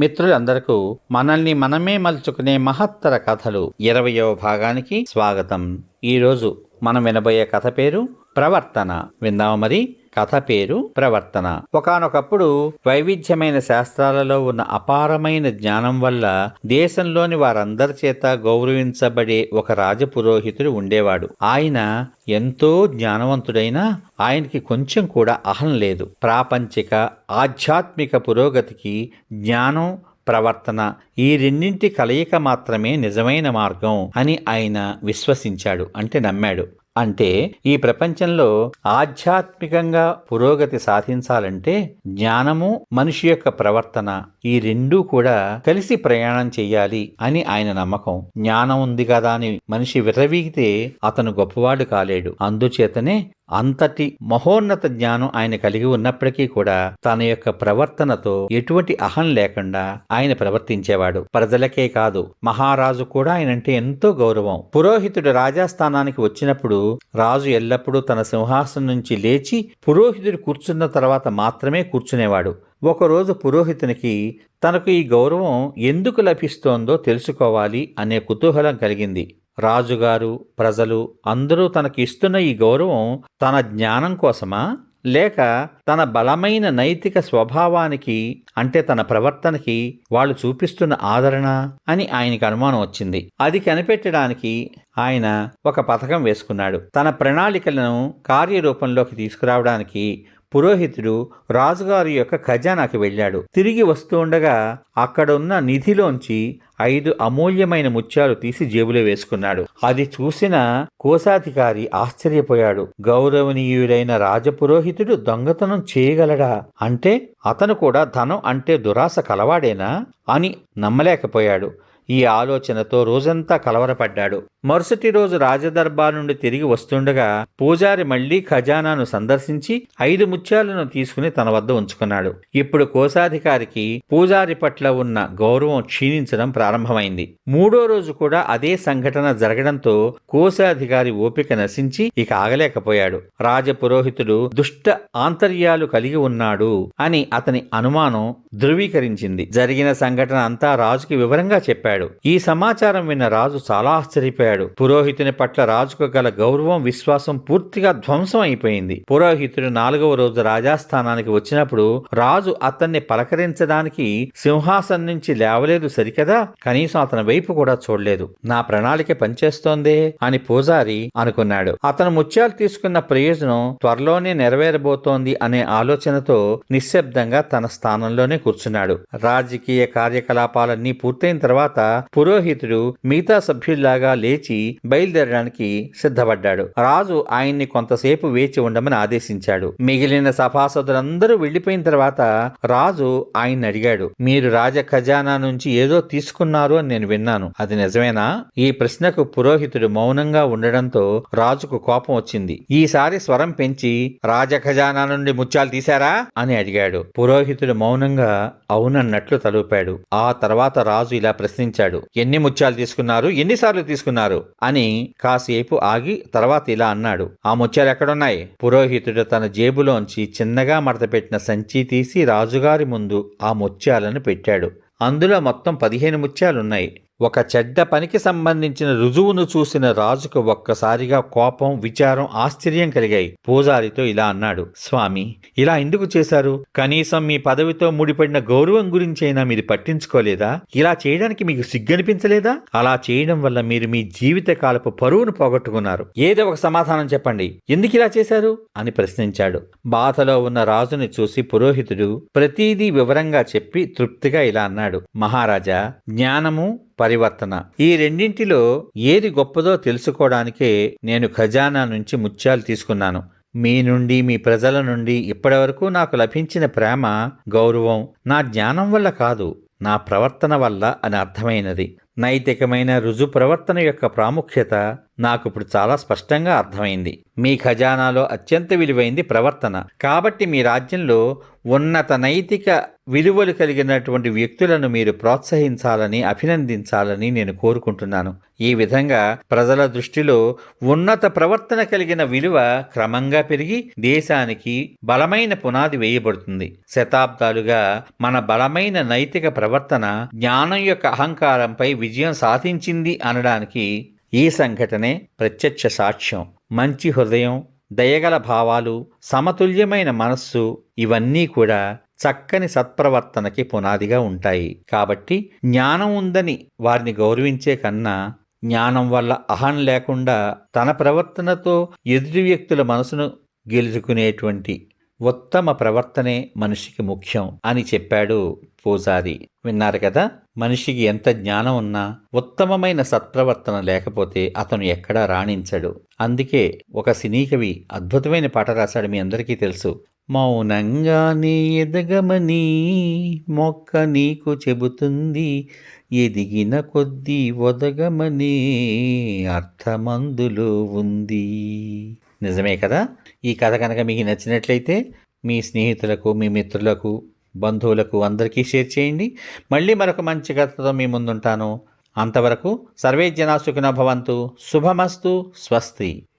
మిత్రులందరకు మనల్ని మనమే మలుచుకునే మహత్తర కథలు ఇరవయో భాగానికి స్వాగతం. ఈరోజు మనం వినబోయే కథ పేరు ప్రవర్తన. విందాము మరి. కథ పేరు ప్రవర్తన. ఒకానొకప్పుడు వైవిధ్యమైన శాస్త్రాలలో ఉన్న అపారమైన జ్ఞానం వల్ల దేశంలోని వారందరి చేత గౌరవించబడే ఒక రాజపురోహితుడు ఉండేవాడు. ఆయన ఎంతో జ్ఞానవంతుడైనా ఆయనకి కొంచెం కూడా అహం లేదు. ప్రాపంచిక ఆధ్యాత్మిక పురోగతికి జ్ఞానం ప్రవర్తన ఈ రెండింటి కలయిక మాత్రమే నిజమైన మార్గం అని ఆయన విశ్వసించాడు అంటే నమ్మాడు. అంటే ఈ ప్రపంచంలో ఆధ్యాత్మికంగా పురోగతి సాధించాలంటే జ్ఞానము మనిషి యొక్క ప్రవర్తన ఈ రెండూ కూడా కలిసి ప్రయాణం చెయ్యాలి అని ఆయన నమ్మకం. జ్ఞానం ఉంది కదా అని మనిషి విర్రవీగితే అతను గొప్పవాడు కాలేడు. అందుచేతనే అంతటి మహోన్నత జ్ఞానం ఆయన కలిగి ఉన్నప్పటికీ కూడా తన యొక్క ప్రవర్తనతో ఎటువంటి అహం లేకుండా ఆయన ప్రవర్తించేవాడు. ప్రజలకే కాదు మహారాజు కూడా ఆయనంటే ఎంతో గౌరవం. పురోహితుడు రాజాస్థానానికి వచ్చినప్పుడు రాజు ఎల్లప్పుడూ తన సింహాసనం నుంచి లేచి పురోహితుడు కూర్చున్న తర్వాత మాత్రమే కూర్చునేవాడు. ఒకరోజు పురోహితునికి తనకు ఈ గౌరవం ఎందుకు లభిస్తోందో తెలుసుకోవాలి అనే కుతూహలం కలిగింది. రాజుగారు ప్రజలు అందరూ తనకి ఇస్తున్న ఈ గౌరవం తన జ్ఞానం కోసమా? లేక తన బలమైన నైతిక స్వభావానికి అంటే తన ప్రవర్తనకి వాళ్ళు చూపిస్తున్న ఆదరణ అని ఆయనకి అనుమానం వచ్చింది. అది కనిపెట్టడానికి ఆయన ఒక పథకం వేసుకున్నాడు. తన ప్రణాళికలను కార్యరూపంలోకి తీసుకురావడానికి పురోహితుడు రాజుగారి యొక్క ఖజానాకి వెళ్ళాడు. తిరిగి వస్తుండగా అక్కడున్న నిధిలోంచి ఐదు అమూల్యమైన ముత్యాలు తీసి జేబులో వేసుకున్నాడు. అది చూసిన కోశాధికారి ఆశ్చర్యపోయాడు. గౌరవనీయుడైన రాజపురోహితుడు దొంగతనం చేయగలడా? అంటే అతను కూడా ధనం అంటే దురాశ కలవాడేనా? అని నమ్మలేకపోయాడు. ఈ ఆలోచనతో రోజంతా కలవరపడ్డాడు. మరుసటి రోజు రాజదర్బార్ నుండి తిరిగి వస్తుండగా పూజారి మళ్ళీ ఖజానాను సందర్శించి ఐదు ముత్యాలను తీసుకుని తన వద్ద ఉంచుకున్నాడు. ఇప్పుడు కోశాధికారికి పూజారి పట్ల ఉన్న గౌరవం క్షీణించడం ప్రారంభమైంది. మూడో రోజు కూడా అదే సంఘటన జరగడంతో కోశాధికారి ఓపిక నశించి ఇక ఆగలేకపోయాడు. రాజపురోహితుడు దుష్ట ఆంతర్యాలు కలిగి ఉన్నాడు అని అతని అనుమానం ధృవీకరించింది. జరిగిన సంఘటన అంతా రాజుకి వివరంగా చెప్పాడు. ఈ సమాచారం విన్న రాజు చాలా ఆశ్చర్యపోయాడు. పురోహితుని పట్ల రాజుకు గల గౌరవం విశ్వాసం పూర్తిగా ధ్వంసం అయిపోయింది. పురోహితుడు నాలుగవ రోజు రాజాస్థానానికి వచ్చినప్పుడు రాజు అతన్ని పలకరించడానికి సింహాసనం నుంచి లేవలేదు సరికదా? కనీసం అతని వైపు కూడా చూడలేదు. నా ప్రణాళిక పనిచేస్తోందే అని పూజారి అనుకున్నాడు. అతను ముత్యాలు తీసుకున్న ప్రయోజనం త్వరలోనే నెరవేరబోతోంది అనే ఆలోచనతో నిశ్శబ్దంగా తన స్థానంలోనే కూర్చున్నాడు. రాజకీయ కార్యకలాపాలన్నీ పూర్తయిన తర్వాత పురోహితుడు మిగతా సభ్యుల్లాగా లేచి బయలుదేరడానికి సిద్ధపడ్డాడు. రాజు ఆయన్ని కొంతసేపు వేచి ఉండమని ఆదేశించాడు. మిగిలిన సభాసదులందరూ వెళ్ళిపోయిన తర్వాత రాజు ఆయన్ని అడిగాడు మీరు రాజ ఖజానా నుంచి ఏదో తీసుకున్నారు అని నేను విన్నాను. అది నిజమేనా? ఈ ప్రశ్నకు పురోహితుడు మౌనంగా ఉండడంతో రాజుకు కోపం వచ్చింది. ఈసారి స్వరం పెంచి రాజ ఖజానా నుండి ముత్యాలు తీశారా? అని అడిగాడు. పురోహితుడు మౌనంగా అవునన్నట్లు తలూపాడు. ఆ తర్వాత రాజు ఇలా ప్రశ్నించాడు. ఎన్ని ముత్యాలు తీసుకున్నారు? ఎన్నిసార్లు తీసుకున్నారు? అని కాసేపు ఆగి తర్వాత ఇలా అన్నాడు. ఆ ముత్యాలు ఎక్కడున్నాయి? పురోహితుడు తన జేబులోంచి చిన్నగా మడతపెట్టిన సంచి తీసి రాజుగారి ముందు ఆ ముత్యాలను పెట్టాడు. అందులో మొత్తం పదిహేను ముత్యాలున్నాయి. ఒక చెడ్డ పనికి సంబంధించిన రుజువును చూసిన రాజుకు ఒక్కసారిగా కోపం విచారం ఆశ్చర్యం కలిగాయి. పూజారితో ఇలా అన్నాడు స్వామి ఇలా ఎందుకు చేశారు? కనీసం మీ పదవితో ముడిపడిన గౌరవం గురించైనా మీరు పట్టించుకోలేదా? ఇలా చేయడానికి మీకు సిగ్గనిపించలేదా? అలా చేయడం వల్ల మీరు మీ జీవిత కాలపు పరువును పోగొట్టుకున్నారు. ఏదో ఒక సమాధానం చెప్పండి. ఎందుకు ఇలా చేశారు? అని ప్రశ్నించాడు. బాధలో ఉన్న రాజుని చూసి పురోహితుడు ప్రతీదీ వివరంగా చెప్పి తృప్తిగా ఇలా అన్నాడు మహారాజా జ్ఞానము పరివర్తన. ఈ రెండింటిలో ఏది గొప్పదో తెలుసుకోవడానికే నేను ఖజానా నుంచి ముత్యాలు తీసుకున్నాను. మీ నుండి మీ ప్రజల నుండి ఇప్పటివరకు నాకు లభించిన ప్రేమ గౌరవం నా జ్ఞానం వల్ల కాదు నా ప్రవర్తన వల్ల అని అర్థమైనది. నైతికమైన రుజు ప్రవర్తన యొక్క ప్రాముఖ్యత నాకు ఇప్పుడు చాలా స్పష్టంగా అర్థమైంది. మీ ఖజానాలో అత్యంత విలువైంది ప్రవర్తన. కాబట్టి మీ రాజ్యంలో ఉన్నత నైతిక విలువలు కలిగినటువంటి వ్యక్తులను మీరు ప్రోత్సహించాలని అభినందించాలని నేను కోరుకుంటున్నాను. ఈ విధంగా ప్రజల దృష్టిలో ఉన్నత ప్రవర్తన కలిగిన విలువ క్రమంగా పెరిగి దేశానికి బలమైన పునాది వేయబడుతుంది. శతాబ్దాలుగా మన బలమైన నైతిక ప్రవర్తన జ్ఞానం యొక్క అహంకారంపై విజయం సాధించింది అనడానికి ఈ సంఘటనే ప్రత్యక్ష సాక్ష్యం. మంచి హృదయం దయగల భావాలు సమతుల్యమైన మనస్సు ఇవన్నీ కూడా చక్కని సత్ప్రవర్తనకి పునాదిగా ఉంటాయి. కాబట్టి జ్ఞానం ఉందని వారిని గౌరవించే కన్నా జ్ఞానం వల్ల అహం లేకుండా తన ప్రవర్తనతో ఎదుటి వ్యక్తుల మనసును గెలుచుకునేటువంటి ఉత్తమ ప్రవర్తనే మనిషికి ముఖ్యం అని చెప్పాడు పూజారి. విన్నారు కదా? మనిషికి ఎంత జ్ఞానం ఉన్నా ఉత్తమమైన సత్ప్రవర్తన లేకపోతే అతను ఎక్కడా రాణించడు. అందుకే ఒక సినీ కవి అద్భుతమైన పాట రాశాడు మీ అందరికీ తెలుసు. మౌనంగానే ఎదగమని మొక్క నీకు చెబుతుంది. ఎదిగిన కొద్దీ ఒదగమని అర్థమందులో ఉంది. నిజమే కదా? ఈ కథ కనుక మీకు నచ్చినట్లయితే మీ స్నేహితులకు మీ మిత్రులకు బంధువులకు అందరికీ షేర్ చేయండి. మళ్ళీ మరొక మంచి కథతో మీ ముందుంటాను. అంతవరకు సర్వే జనా సుఖినో భవంతు. శుభమస్తు. స్వస్తి.